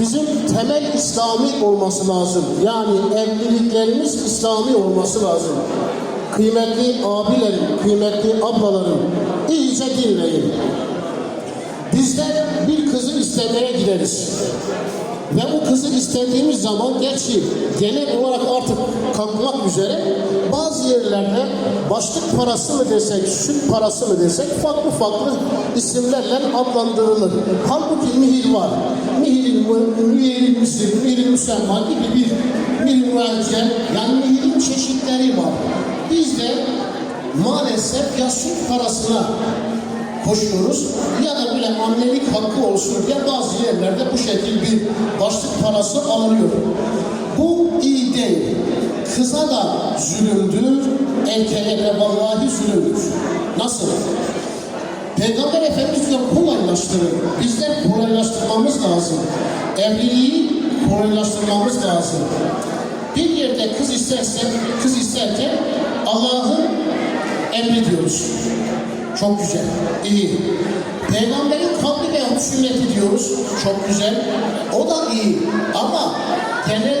bizim temel İslami olması lazım. Yani evliliklerimiz İslami olması lazım. Kıymetli abilerim, kıymetli ablalarım, iyice dinleyin. Bizler bir kızı istemeye gideriz. Ve o kızı istediğimiz zaman gerçi genel olarak artık kalkmak üzere bazı yerlerde başlık parası mı desek, süt parası mı desek farklı farklı isimlerle adlandırılır. Halbuki mihir var. Mihir, mihir müslim, mihir müsemma gibi bir mihir müeccel yani mihirin çeşitleri var. Bizde maalesef ya süt parasına koşuyoruz ya da bile annelik hakkı olsun diye bazı yerlerde bu şekil bir başlık parası alınıyor. Bu iyi değil. Kıza da zulümdür, erkeğe de vallahi zulümdür. Nasıl? Peygamber Efendimiz diyor kolaylaştırın. Bizler kolaylaştırmamız lazım. Evliliği kolaylaştırmamız lazım. Bir yerde kız istersen, kız isterken Allah'ın emri diyoruz. Çok güzel, iyi. Peygamberin kavli ve sünneti diyoruz. Çok güzel. O da iyi. Ama genelde